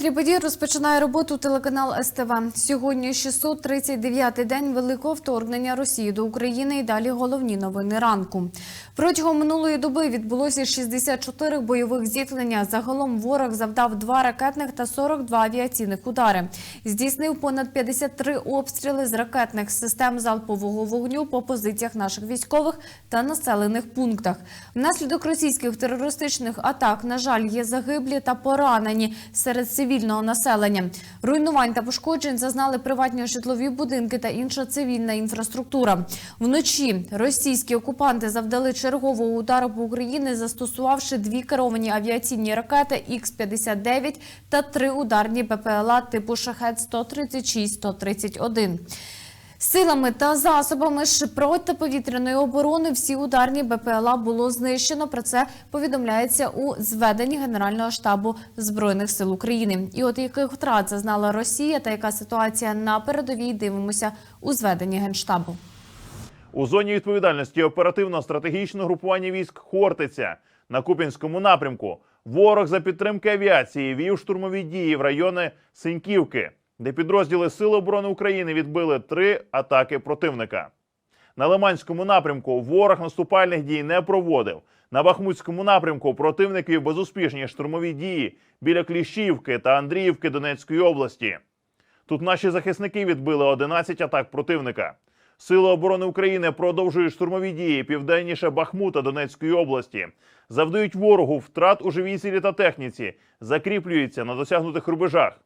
центрі подій розпочинає роботу телеканал СТВ. Сьогодні 639-й день великого вторгнення Росії до України. І далі головні новини ранку. Протягом минулої доби відбулося 64 бойових зіткнення. Загалом ворог завдав два ракетних та 42 авіаційних удари. Здійснив понад 53 обстріли з ракетних систем залпового вогню по позиціях наших військових та населених пунктах. Внаслідок російських терористичних атак, на жаль, є загиблі та поранені серед цивільного населення. Руйнувань та пошкоджень зазнали приватні житлові будинки та інша цивільна інфраструктура. Вночі російські окупанти завдали чергового удару по Україні, застосувавши дві керовані авіаційні ракети Х-59 та три ударні БПЛА типу Шахет-136-131. Силами та засобами протиповітряної оборони всі ударні БПЛА було знищено. Про це повідомляється у зведенні Генерального штабу збройних сил України. І от яких втрат зазнала Росія та яка ситуація на передовій, дивимося у зведенні генштабу. У зоні відповідальності оперативно-стратегічного групування військ Хортиця на Купінському напрямку ворог за підтримки авіації вів штурмові дії в райони Синьківки, де підрозділи Сил оборони України відбили три атаки противника. На Лиманському напрямку ворог наступальних дій не проводив. На Бахмутському напрямку противник безуспішні штурмові дії біля Кліщівки та Андріївки Донецької області. Тут наші захисники відбили 11 атак противника. Сили оборони України продовжують штурмові дії південніше Бахмута Донецької області, завдають ворогу втрат у живій силі та техніці, закріплюються на досягнутих рубежах.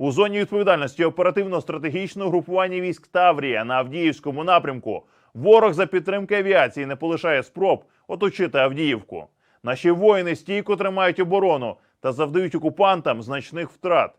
У зоні відповідальності оперативно-стратегічного групування військ Таврія на Авдіївському напрямку ворог за підтримки авіації не полишає спроб оточити Авдіївку. Наші воїни стійко тримають оборону та завдають окупантам значних втрат.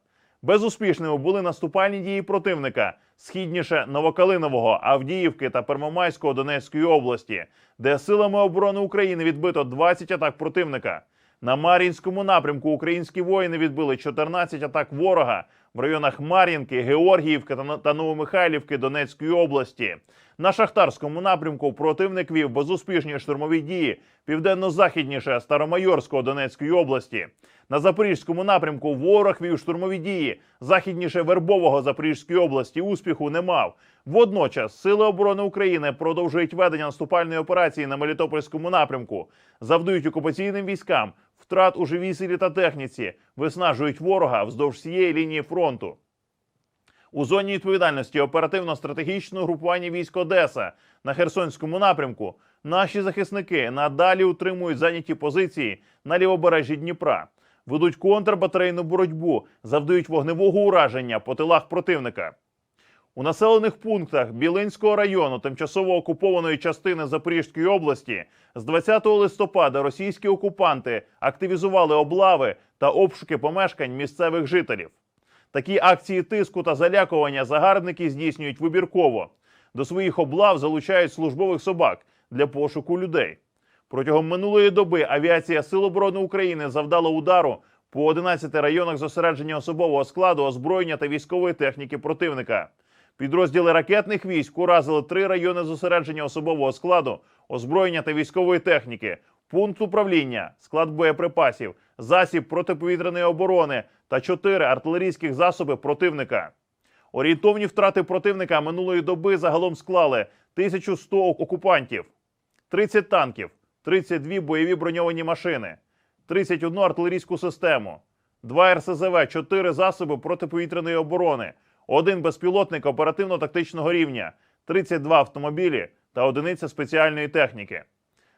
Безуспішними були наступальні дії противника східніше Новокалинового, Авдіївки та Первомайського Донецької області, де силами оборони України відбито 20 атак противника. На Мар'їнському напрямку українські воїни відбили 14 атак ворога в районах Мар'їнки, Георгіївки та- Новомихайлівки Донецької області. На Шахтарському напрямку противник вів безуспішні штурмові дії південно-західніше Старомайорського Донецької області. На Запорізькому напрямку ворог вів штурмові дії західніше Вербового Запорізької області. Успіху не мав. Водночас Сили оборони України продовжують ведення наступальної операції на Мелітопольському напрямку, завдають окупаційним військам втрат у живій силі та техніці, виснажують ворога вздовж всієї лінії фронту. У зоні відповідальності оперативно-стратегічного групування військ Одеса на Херсонському напрямку наші захисники надалі утримують зайняті позиції на лівобережжі Дніпра, ведуть контрбатарейну боротьбу, завдають вогневого ураження по тилах противника. У населених пунктах Білинського району тимчасово окупованої частини Запорізької області з 20 листопада російські окупанти активізували облави та обшуки помешкань місцевих жителів. Такі акції тиску та залякування загарбники здійснюють вибірково. До своїх облав залучають службових собак для пошуку людей. Протягом минулої доби авіація Сил оборони України завдала удару по 11 районах зосередження особового складу, озброєння та військової техніки противника. Підрозділи ракетних військ уразили три райони зосередження особового складу, озброєння та військової техніки, пункт управління, склад боєприпасів, засіб протиповітряної оборони та чотири артилерійських засоби противника. Орієнтовні втрати противника минулої доби загалом склали 1100 окупантів, 30 танків, 32 бойові броньовані машини, 31 артилерійську систему, 2 РСЗВ, 4 засоби протиповітряної оборони, один безпілотник оперативно-тактичного рівня, 32 автомобілі та одиниця спеціальної техніки.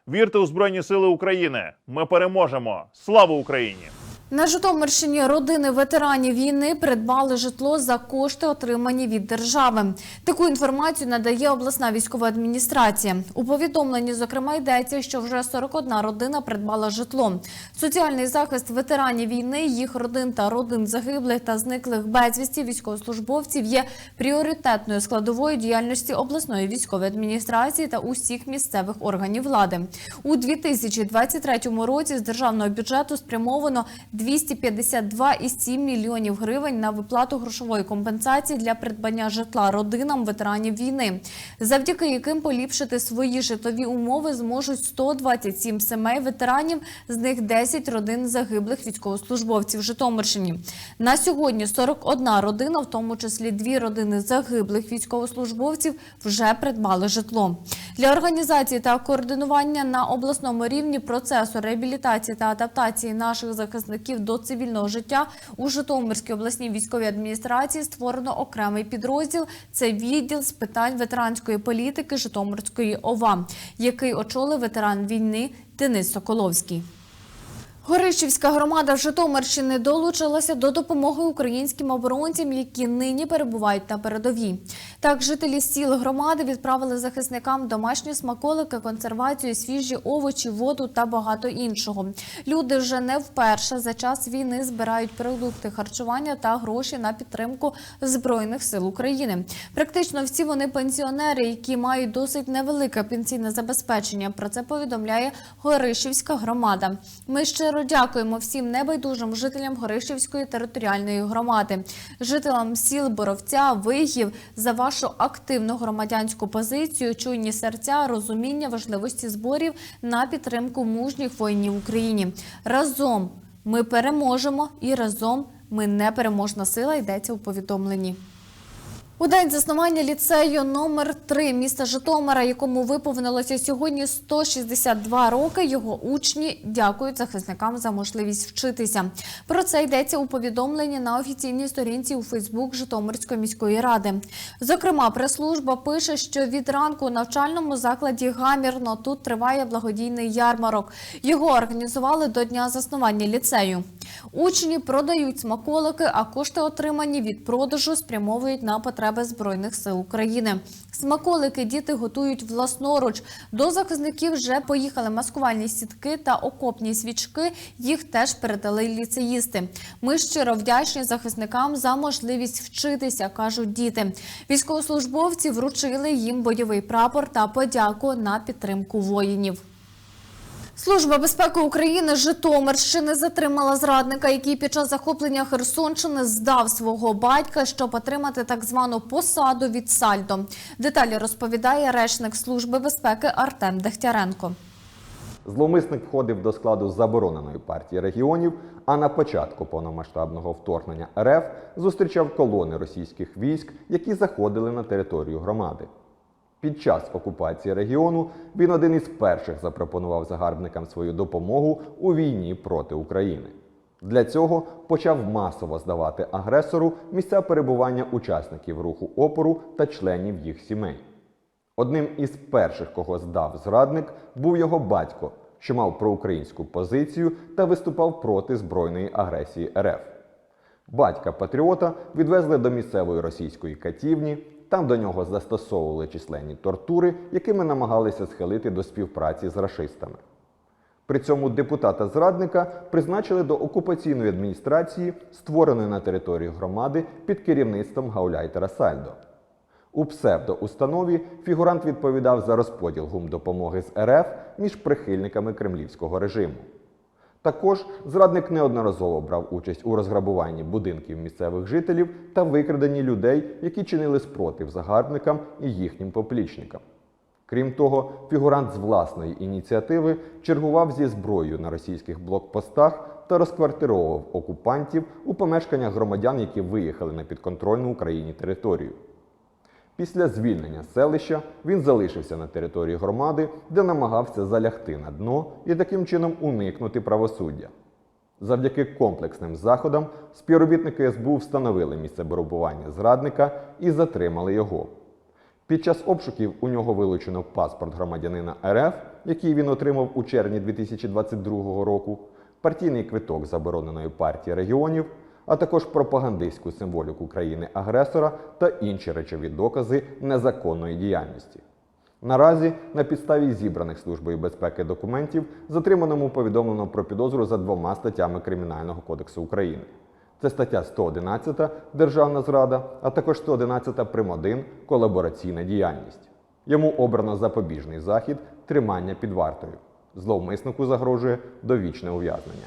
Вірте у Збройні Сили України! Ми переможемо! Слава Україні! На Житомирщині родини ветеранів війни придбали житло за кошти, отримані від держави. Таку інформацію надає обласна військова адміністрація. У повідомленні, зокрема, йдеться, що вже 41 родина придбала житло. Соціальний захист ветеранів війни, їх родин та родин загиблих та зниклих безвісті військовослужбовців є пріоритетною складовою діяльності обласної військової адміністрації та усіх місцевих органів влади. У 2023 році з державного бюджету спрямовано 252,7 мільйонів гривень на виплату грошової компенсації для придбання житла родинам ветеранів війни, завдяки яким поліпшити свої житлові умови зможуть 127 сімей ветеранів, з них 10 родин загиблих військовослужбовців Житомирщині. На сьогодні 41 родина, в тому числі дві родини загиблих військовослужбовців, вже придбали житло. Для організації та координування на обласному рівні процесу реабілітації та адаптації наших захисників до цивільного життя у Житомирській обласній військовій адміністрації створено окремий підрозділ. Це відділ з питань ветеранської політики Житомирської ОВА, який очолив ветеран війни Денис Соколовський. Горищівська громада в Житомирщини долучилася до допомоги українським оборонцям, які нині перебувають на передовій. Так, жителі сіл громади відправили захисникам домашні смаколики, консервацію, свіжі овочі, воду та багато іншого. Люди вже не вперше за час війни збирають продукти харчування та гроші на підтримку збройних сил України. Практично всі вони пенсіонери, які мають досить невелике пенсійне забезпечення. Про це повідомляє Горищівська громада. Ми щиро дякуємо всім небайдужим жителям Горищівської територіальної громади, жителям сіл Боровця, Вигів за вашу активну громадянську позицію, чуйні серця, розуміння важливості зборів на підтримку мужніх воїнів в Україні. Разом ми переможемо і разом ми непереможна сила йдеться у повідомленні. У день заснування ліцею номер 3 міста Житомира, якому виповнилося сьогодні 162 роки, його учні дякують захисникам за можливість вчитися. Про це йдеться у повідомленні на офіційній сторінці у Фейсбук Житомирської міської ради. Зокрема, прес-служба пише, що від ранку у навчальному закладі гамірно тут триває благодійний ярмарок. Його організували до дня заснування ліцею. Учні продають смаколики, а кошти, отримані від продажу, спрямовують на потреби збройних сил України. Смаколики діти готують власноруч. До захисників вже поїхали маскувальні сітки та окопні свічки. Їх теж передали ліцеїсти. Ми щиро вдячні захисникам за можливість вчитися, кажуть діти. Військовослужбовці вручили їм бойовий прапор та подяку на підтримку воїнів. Служба безпеки України Житомирщини затримала зрадника, який під час захоплення Херсонщини здав свого батька, щоб отримати так звану посаду від Сальдо. Деталі розповідає речник Служби безпеки Артем Дегтяренко. Зловмисник входив до складу забороненої партії регіонів, а на початку повномасштабного вторгнення РФ зустрічав колони російських військ, які заходили на територію громади. Під час окупації регіону він один із перших запропонував загарбникам свою допомогу у війні проти України. Для цього почав масово здавати агресору місця перебування учасників руху опору та членів їх сімей. Одним із перших, кого здав зрадник, був його батько, що мав проукраїнську позицію та виступав проти збройної агресії РФ. Батька патріота відвезли до місцевої російської катівні. Там до нього застосовували численні тортури, якими намагалися схилити до співпраці з рашистами. При цьому депутата зрадника призначили до окупаційної адміністрації, створеної на території громади під керівництвом гауляйтера Сальдо. У псевдоустанові фігурант відповідав за розподіл гумдопомоги з РФ між прихильниками кремлівського режиму. Також зрадник неодноразово брав участь у розграбуванні будинків місцевих жителів та викраденні людей, які чинили спротив загарбникам і їхнім поплічникам. Крім того, фігурант з власної ініціативи чергував зі зброєю на російських блокпостах та розквартировував окупантів у помешканнях громадян, які виїхали на підконтрольну Україні територію. Після звільнення селища він залишився на території громади, де намагався залягти на дно і таким чином уникнути правосуддя. Завдяки комплексним заходам співробітники СБУ встановили місце перебування зрадника і затримали його. Під час обшуків у нього вилучено паспорт громадянина РФ, який він отримав у червні 2022 року, партійний квиток забороненої партії регіонів, а також пропагандистську символіку країни-агресора та інші речові докази незаконної діяльності. Наразі на підставі зібраних Службою безпеки документів затриманому повідомлено про підозру за двома статтями Кримінального кодексу України. Це стаття 111 Державна зрада, а також 111 прим. 1 колабораційна діяльність. Йому обрано запобіжний захід тримання під вартою. Зловмиснику загрожує довічне ув'язнення.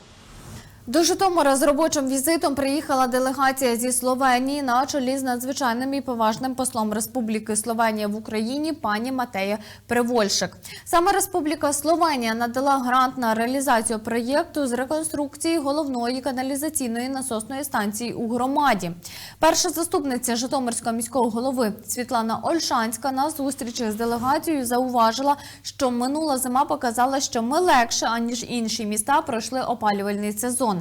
До Житомира з робочим візитом приїхала делегація зі Словенії на чолі з надзвичайним і поважним послом Республіки Словенія в Україні пані Матея Привольшик. Саме Республіка Словенія надала грант на реалізацію проєкту з реконструкції головної каналізаційної насосної станції у громаді. Перша заступниця Житомирського міського голови Світлана Ольшанська на зустрічі з делегацією зауважила, що минула зима показала, що ми легше аніж інші міста пройшли опалювальний сезон,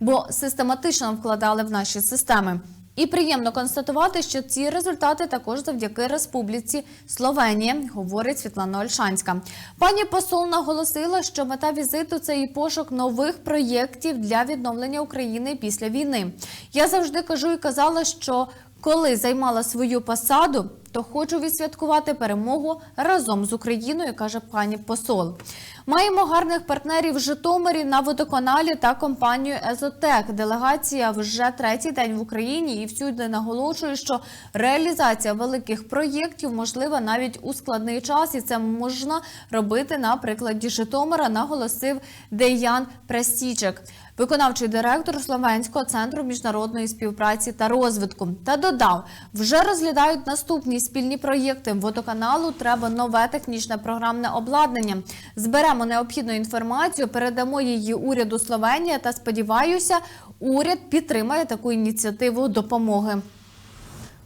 бо систематично вкладали в наші системи. І приємно констатувати, що ці результати також завдяки Республіці Словенія, говорить Світлана Ольшанська. Пані посол наголосила, що мета візиту це і пошук нових проєктів для відновлення України після війни. Я завжди кажу і казала, що коли займала свою посаду, то хочу відсвяткувати перемогу разом з Україною, каже пані посол. Маємо гарних партнерів в Житомирі на водоканалі та компанію Езотек. Делегація вже третій день в Україні і всюди наголошує, що реалізація великих проєктів можлива навіть у складний час, і це можна робити на прикладі Житомира, наголосив Деян Престічек. Виконавчий директор Словенського центру міжнародної співпраці та розвитку та додав, вже розглядають наступні спільні проєкти. Водоканалу треба нове технічне програмне обладнання. Зберемо необхідну інформацію, передамо її уряду Словенія та сподіваюся, уряд підтримає таку ініціативу допомоги.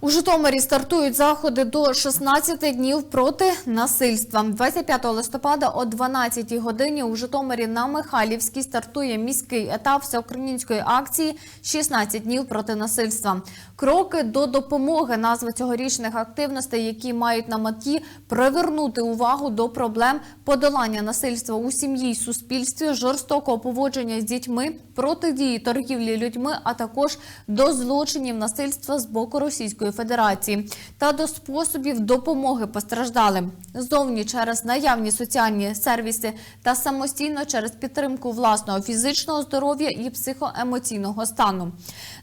У Житомирі стартують заходи до 16 днів проти насильства. 25 листопада о 12 годині у Житомирі на Михайлівській стартує міський етап всеукраїнської акції «16 днів проти насильства. Кроки до допомоги назва цьогорічних активностей, які мають на меті привернути увагу до проблем подолання насильства у сім'ї суспільстві, жорстокого поводження з дітьми, протидії торгівлі людьми, а також до злочинів насильства з боку Російської Федерації та до способів допомоги постраждалим зовні через наявні соціальні сервіси та самостійно через підтримку власного фізичного здоров'я і психоемоційного стану.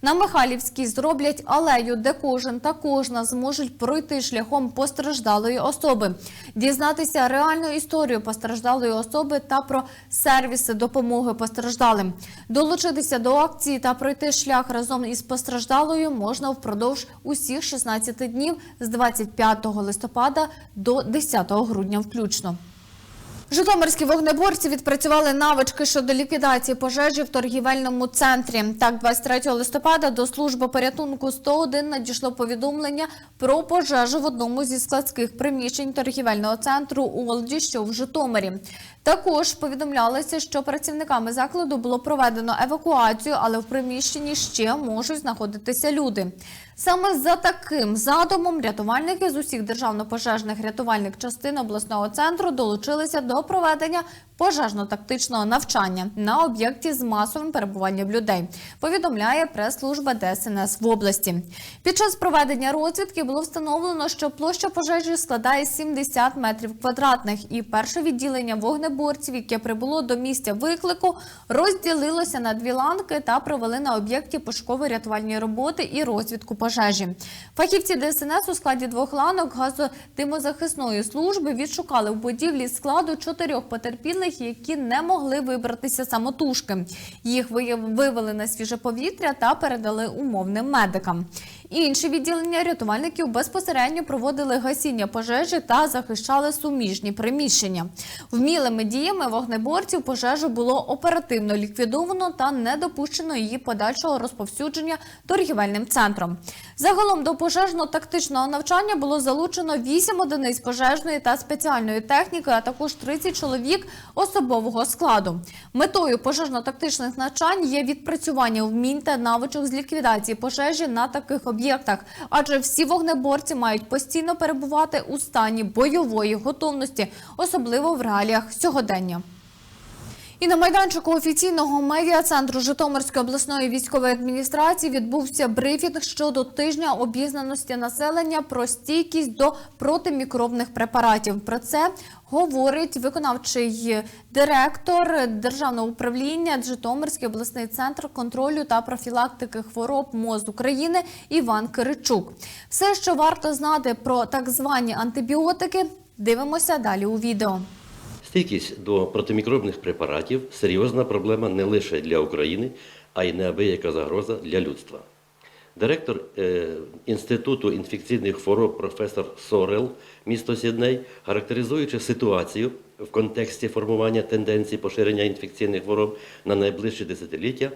На Михайлівській зроблять алею, де кожен та кожна зможуть пройти шляхом постраждалої особи, дізнатися реальну історію постраждалої особи та про сервіси допомоги постраждалим. Долучитися до акції та пройти шлях разом із постраждалою можна впродовж усіх 16 днів з 25 листопада до 10 грудня включно. Житомирські вогнеборці відпрацювали навички щодо ліквідації пожежі в торгівельному центрі. Так, 23 листопада до служби порятунку 101 надійшло повідомлення про пожежу в одному зі складських приміщень торгівельного центру Олді, що в Житомирі. Також повідомлялося, що працівниками закладу було проведено евакуацію, але в приміщенні ще можуть знаходитися люди. Саме за таким задумом рятувальники з усіх державно-пожежних рятувальних частин обласного центру долучилися до проведення пожежно-тактичного навчання на об'єкті з масовим перебуванням людей. Повідомляє прес-служба ДСНС в області. Під час проведення розвідки було встановлено, що площа пожежі складає 70 метрів квадратних, і перше відділення вогнеборців, яке прибуло до місця виклику, розділилося на дві ланки та провели на об'єкті пошуково-рятувальні роботи і розвідку пожежі. Фахівці ДСНС у складі двох ланок газодимозахисної служби відшукали в будівлі складу чотирьох потерпілих, які не могли вибратися самотужки. Їх вивели на свіже повітря та передали умовним медикам. Інші відділення рятувальників безпосередньо проводили гасіння пожежі та захищали суміжні приміщення. Вмілими діями вогнеборців пожежу було оперативно ліквідовано та не допущено її подальшого розповсюдження торгівельним центром. Загалом до пожежно-тактичного навчання було залучено 8 одиниць пожежної та спеціальної техніки, а також 30 чоловік особового складу. Метою пожежно-тактичних навчань є відпрацювання вмінь та навичок з ліквідації пожежі на таких об'єктах, адже всі вогнеборці мають постійно перебувати у стані бойової готовності, особливо в реаліях сьогодення. І на майданчику офіційного медіа-центру Житомирської обласної військової адміністрації відбувся брифінг щодо тижня обізнаності населення про стійкість до протимікробних препаратів. Про це говорить виконавчий директор державного управління Житомирський обласний центр контролю та профілактики хвороб МОЗ України Іван Киричук. Все, що варто знати про так звані антибіотики, дивимося далі у відео. Стійкість до протимікробних препаратів серйозна проблема не лише для України, а й неабияка загроза для людства. Директор е, Інституту інфекційних хвороб професор Сорел, місто Сідней, характеризуючи ситуацію в контексті формування тенденцій поширення інфекційних хвороб на найближчі десятиліття,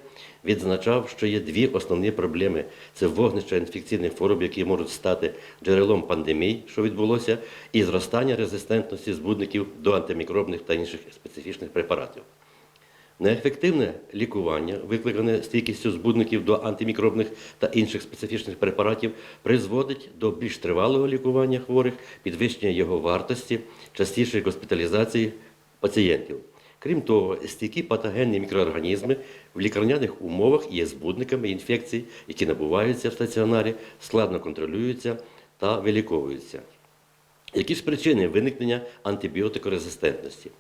відзначав, що є дві основні проблеми: це вогнища інфекційних хвороб, які можуть стати джерелом пандемій, що відбулося, і зростання резистентності збудників до антимікробних та інших специфічних препаратів. Неефективне лікування, викликане стійкістю збудників до антимікробних та інших специфічних препаратів, призводить до більш тривалого лікування хворих, підвищення його вартості, частішої госпіталізації пацієнтів. Крім того, стійкі патогенні мікроорганізми в лікарняних умовах є збудниками інфекцій, які набуваються в стаціонарі, складно контролюються та виліковуються. Які ж причини виникнення антибіотикорезистентності?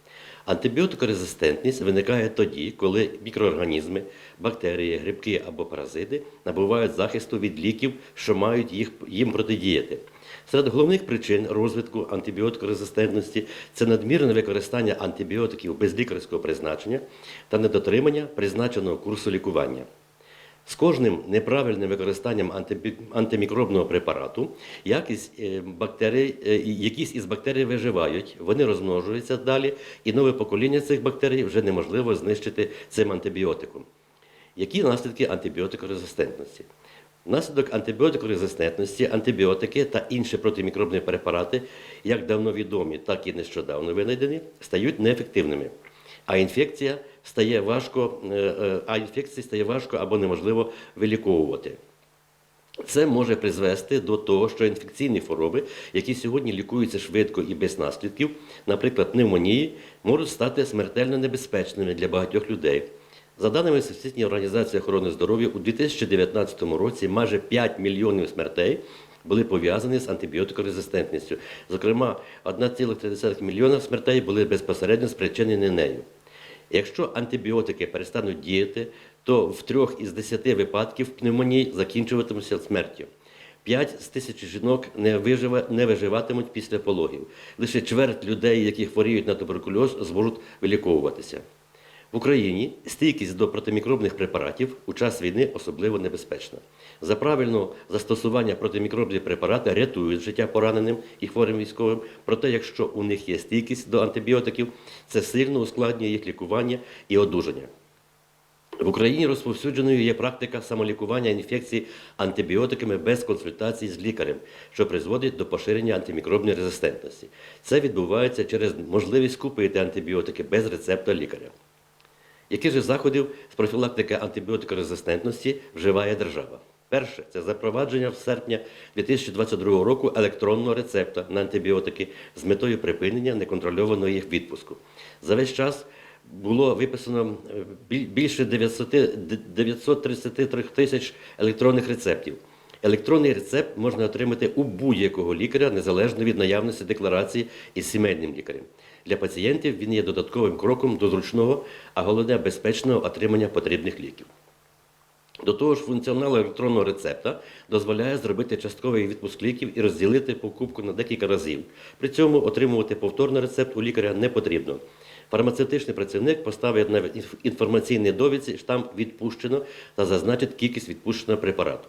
Антибіотикорезистентність виникає тоді, коли мікроорганізми, бактерії, грибки або паразити набувають захисту від ліків, що мають їх, їм протидіяти. Серед головних причин розвитку антибіотикорезистентності це надмірне використання антибіотиків без лікарського призначення та недотримання призначеного курсу лікування. З кожним неправильним використанням антимікробного препарату якість е, бактерій, е, якісь із бактерій виживають, вони розмножуються далі, і нове покоління цих бактерій вже неможливо знищити цим антибіотиком. Які наслідки антибіотикорезистентності? Внаслідок антибіотикорезистентності антибіотики та інші протимікробні препарати, як давно відомі, так і нещодавно винайдені, стають неефективними. А інфекція стає важко, е, е, а інфекції стає важко або неможливо виліковувати. Це може призвести до того, що інфекційні хвороби, які сьогодні лікуються швидко і без наслідків, наприклад, пневмонії, можуть стати смертельно небезпечними для багатьох людей. За даними Всесвітньої організації охорони здоров'я, у 2019 році майже 5 мільйонів смертей були пов'язані з антибіотикорезистентністю. Зокрема, 1,3 мільйона смертей були безпосередньо спричинені нею. Якщо антибіотики перестануть діяти, то в трьох із десяти випадків пневмонії закінчуватимуться смертю. П'ять з тисяч жінок не, виживе, не виживатимуть після пологів. Лише чверть людей, які хворіють на туберкульоз, зможуть виліковуватися. Україні стійкість до протимікробних препаратів у час війни особливо небезпечна. За правильне застосування протимікробних препаратів рятують життя пораненим і хворим військовим. Проте, якщо у них є стійкість до антибіотиків, це сильно ускладнює їх лікування і одужання. В Україні розповсюдженою є практика самолікування інфекцій антибіотиками без консультацій з лікарем, що призводить до поширення антимікробної резистентності. Це відбувається через можливість купити антибіотики без рецепта лікаря. Які ж заходів з профілактики антибіотикорезистентності вживає держава? Перше це запровадження в серпня 2022 року електронного рецепта на антибіотики з метою припинення неконтрольованого їх відпуску. За весь час було виписано е, більше 900 д- 933 тисяч електронних рецептів. Електронний рецепт можна отримати у будь-якого лікаря, незалежно від наявності декларації із сімейним лікарем. Для пацієнтів він є додатковим кроком до зручного, а головне безпечного отримання потрібних ліків. До того ж, функціонал електронного рецепта дозволяє зробити частковий відпуск ліків і розділити покупку на декілька разів. При цьому отримувати повторний рецепт у лікаря не потрібно. Фармацевтичний працівник поставить на інф- інформаційній довідці штамп відпущено та зазначить кількість відпущеного препарату.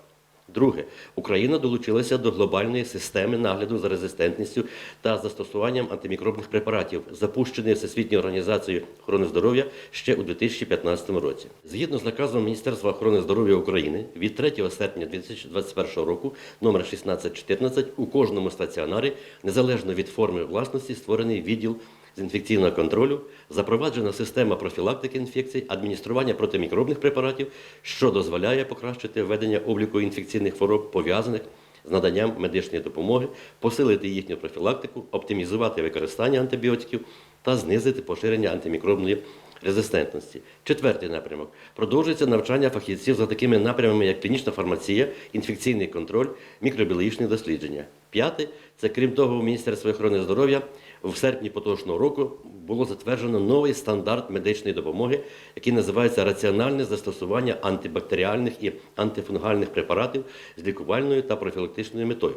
Друге, Україна долучилася до глобальної системи нагляду за резистентністю та застосуванням антимікробних препаратів, запущеної Всесвітньою організацією охорони здоров'я ще у 2015 році. Згідно з наказом Міністерства охорони здоров'я України від 3 серпня 2021 року, номер 1614, у кожному стаціонарі, незалежно від форми власності, створений відділ з інфекційного контролю, запроваджена система профілактики інфекцій, адміністрування протимікробних препаратів, що дозволяє покращити введення обліку інфекційних хвороб, пов'язаних з наданням медичної допомоги, посилити їхню профілактику, оптимізувати використання антибіотиків та знизити поширення антимікробної резистентності. Четвертий напрямок продовжується навчання фахівців за такими напрямами, як клінічна фармація, інфекційний контроль, мікробіологічні дослідження. П'яте це крім того, у Міністерстві охорони здоров'я в серпні поточного року було затверджено новий стандарт медичної допомоги, який називається раціональне застосування антибактеріальних і антифунгальних препаратів з лікувальною та профілактичною метою.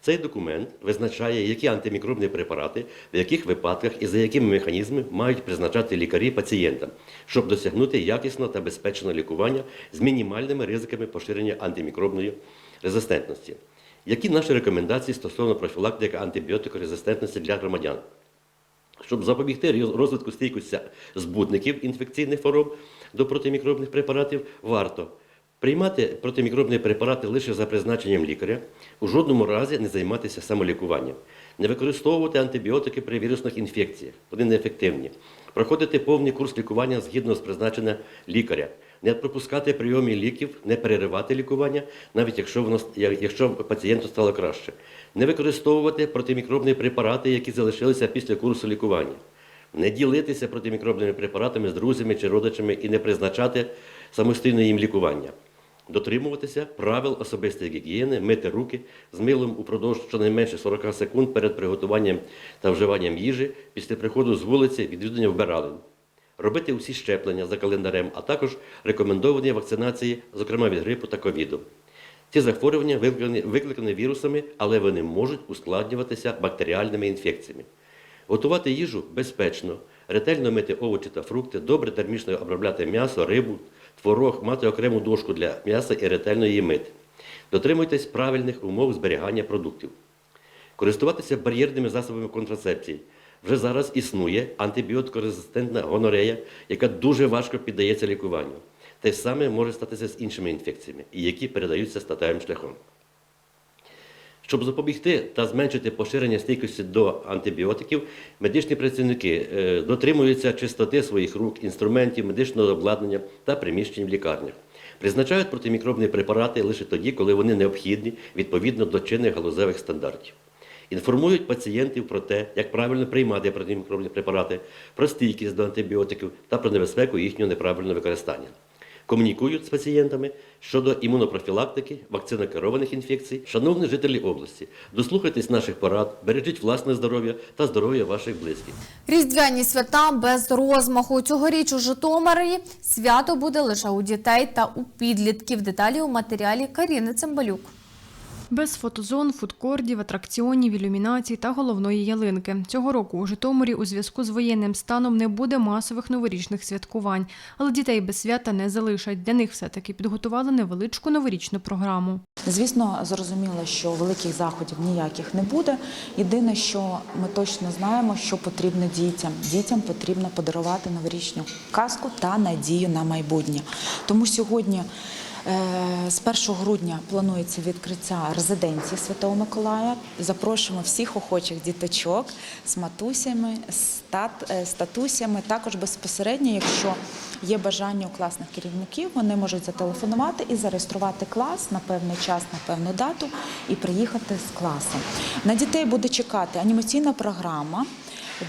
Цей документ визначає, які антимікробні препарати, в яких випадках і за якими механізмами мають призначати лікарі пацієнтам, щоб досягнути якісного та безпечного лікування з мінімальними ризиками поширення антимікробної резистентності. Які наші рекомендації стосовно профілактики антибіотикорезистентності для громадян? Щоб запобігти розвитку стійкості збудників інфекційних хвороб до протимікробних препаратів, варто приймати протимікробні препарати лише за призначенням лікаря, у жодному разі не займатися самолікуванням, не використовувати антибіотики при вірусних інфекціях, вони неефективні, проходити повний курс лікування згідно з призначенням лікаря, не пропускати прийомі ліків, не переривати лікування, навіть якщо воно якщо пацієнту стало краще, не використовувати протимікробні препарати, які залишилися після курсу лікування, не ділитися протимікробними препаратами з друзями чи родичами і не призначати самостійно їм лікування. Дотримуватися правил особистої гігієни, мити руки з милом упродовж щонайменше 40 секунд перед приготуванням та вживанням їжі після приходу з вулиці відвідування вбиралень. Робити усі щеплення за календарем, а також рекомендовані вакцинації, зокрема від грипу та ковіду. Ці захворювання викликані, вірусами, але вони можуть ускладнюватися бактеріальними інфекціями. Готувати їжу безпечно, ретельно мити овочі та фрукти, добре термічно обробляти м'ясо, рибу, творог, мати окрему дошку для м'яса і ретельно її мити. Дотримуйтесь правильних умов зберігання продуктів. Користуватися бар'єрними засобами контрацепції. Вже зараз існує антибіотикорезистентна гонорея, яка дуже важко піддається лікуванню. Те саме може статися з іншими інфекціями, які передаються статевим шляхом. Щоб запобігти та зменшити поширення стійкості до антибіотиків, медичні працівники е, дотримуються чистоти своїх рук, інструментів, медичного обладнання та приміщень в лікарнях. Призначають протимікробні препарати лише тоді, коли вони необхідні відповідно до чинних галузевих стандартів. Інформують пацієнтів про те, як правильно приймати протимікробні препарати, про стійкість до антибіотиків та про небезпеку їхнього неправильного використання. Комунікують з пацієнтами щодо імунопрофілактики, вакцинокерованих інфекцій. Шановні жителі області, дослухайтесь наших порад, бережіть власне здоров'я та здоров'я ваших близьких. Різдвяні свята без розмаху. Цьогоріч у Житомирі свято буде лише у дітей та у підлітків. Деталі у матеріалі Каріни Цимбалюк. Без фотозон, фудкордів, атракціонів, ілюмінацій та головної ялинки. Цього року у Житомирі у зв'язку з воєнним станом не буде масових новорічних святкувань, але дітей без свята не залишать. Для них все-таки підготували невеличку новорічну програму. Звісно, зрозуміло, що великих заходів ніяких не буде. Єдине, що ми точно знаємо, що потрібно дітям. Дітям потрібно подарувати новорічну казку та надію на майбутнє. Тому сьогодні. Е, З 1 грудня планується відкриття резиденції Святого Миколая. Запрошуємо всіх охочих діточок з матусями, е, з татусями. Також безпосередньо, якщо є бажання у класних керівників, вони можуть зателефонувати і зареєструвати клас на певний час, на певну дату і приїхати з класом. На дітей буде чекати анімаційна програма.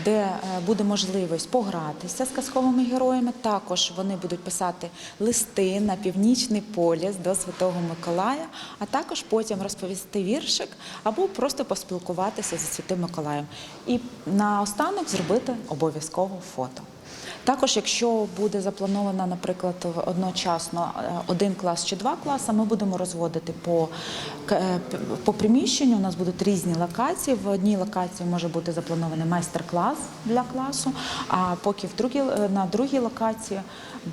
Де е, буде можливість погратися з казковими героями, також вони будуть писати листи на північний поліс до Святого Миколая, а також потім розповісти віршик або просто поспілкуватися зі Святим Миколаєм. І наостанок зробити обов'язково фото. Також, якщо буде заплановано, наприклад, одночасно е, один клас чи два класи, ми будемо розводити по, е, по приміщенню. У нас будуть різні локації. В одній локації може бути запланований майстер-клас для класу, а поки в другій, е, на другій локації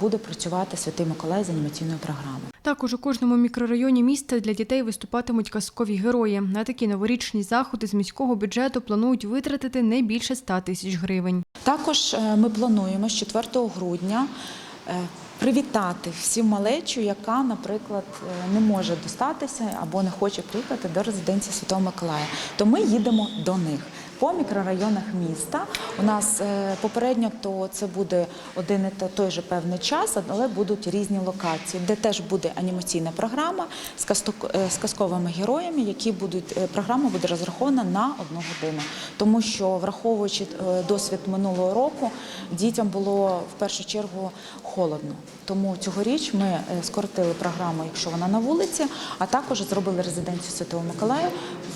буде працювати Святий Миколай з анімаційною програмою. Також у кожному мікрорайоні міста для дітей виступатимуть казкові герої. На такі новорічні заходи з міського бюджету планують витратити не більше 100 тисяч гривень. Також е, ми плануємо з 4 грудня е, привітати всю малечу, яка, наприклад, е, не може достатися або не хоче приїхати до резиденції Святого Миколая. То ми їдемо до них. По мікрорайонах міста у нас е, попередньо то це буде один і той же певний час, але будуть різні локації, де теж буде анімаційна програма з е, казковими героями, які будуть е, програма буде розрахована на одну годину, тому що враховуючи досвід минулого року, дітям було в першу чергу холодно. Тому цьогоріч ми е, скоротили програму, якщо вона на вулиці, а також зробили резиденцію Святого Миколая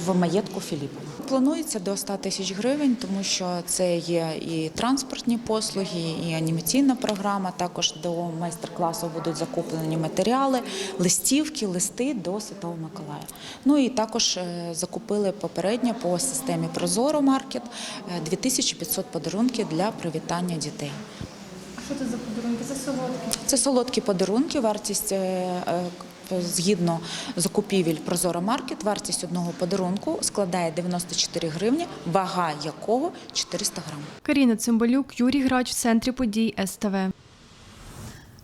в маєтку Філіпова. Планується до 100 тисяч гривень, тому що це є і транспортні послуги, і анімаційна програма. Також до майстер-класу будуть закуплені матеріали, листівки, листи до Святого Миколая. Ну і також е, закупили попередньо по системі Прозоро Маркет е, 2500 подарунків для привітання дітей. Що це за подарунки? Це солодкі. Це солодкі подарунки, вартість. е, е, Згідно закупівель Прозоро Маркет, вартість одного подарунку складає 94 гривні, вага якого 400 грам. Каріна Цимбалюк, Юрій Грач в центрі подій СТВ.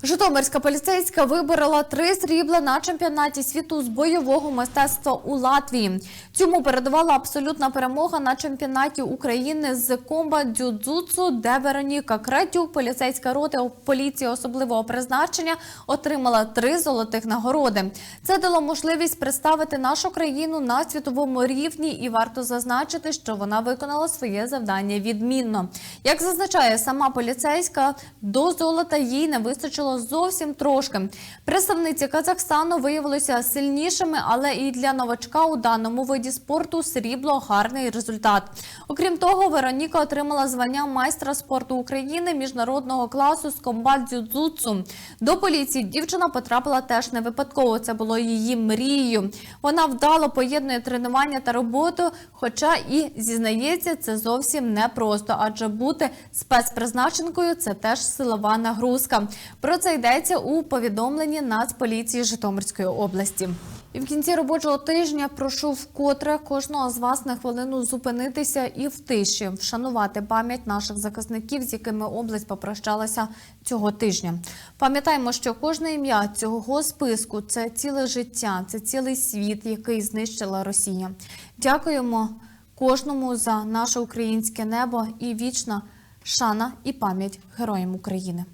Житомирська поліцейська виборола три срібла на чемпіонаті світу з бойового мистецтва у Латвії. Цьому передувала абсолютна перемога на чемпіонаті України з комба дзюдзуцу, де Вероніка Кретюк, поліцейська рота поліції особливого призначення, отримала три золотих нагороди. Це дало можливість представити нашу країну на світовому рівні, і варто зазначити, що вона виконала своє завдання відмінно. Як зазначає сама поліцейська, до золота їй не вистачило зовсім трошки. Представниці Казахстану виявилися сильнішими, але і для новачка у даному виді спорту срібло гарний результат. Окрім того, Вероніка отримала звання майстра спорту України міжнародного класу з комбат дзюдзуцу. До поліції дівчина потрапила теж не випадково. Це було її мрією. Вона вдало поєднує тренування та роботу, хоча і зізнається, це зовсім непросто, адже бути спецпризначенкою це теж силова нагрузка. Про це йдеться у повідомленні Нацполіції Житомирської області. І в кінці робочого тижня прошу вкотре кожного з вас на хвилину зупинитися і в тиші вшанувати пам'ять наших захисників, з якими область попрощалася цього тижня. Пам'ятаємо, що кожне ім'я цього списку це ціле життя, це цілий світ, який знищила Росія. Дякуємо кожному за наше українське небо і вічна шана і пам'ять героям України.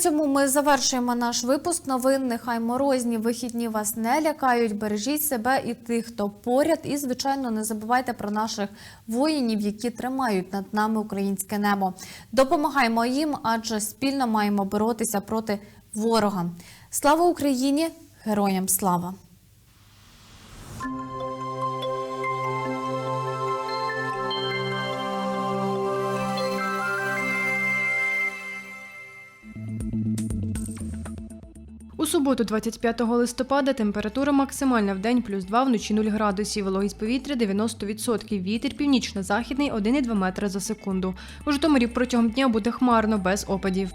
Цьому ми завершуємо наш випуск новин. Нехай морозні вихідні вас не лякають. Бережіть себе і тих, хто поряд. І звичайно, не забувайте про наших воїнів, які тримають над нами українське небо. Допомагаємо їм, адже спільно маємо боротися проти ворога. Слава Україні! Героям слава! У суботу, 25 листопада, температура максимальна в день плюс 2, вночі 0 градусів. Вологість повітря 90%. Вітер північно-західний 1,2 метри за секунду. У Житомирі протягом дня буде хмарно, без опадів.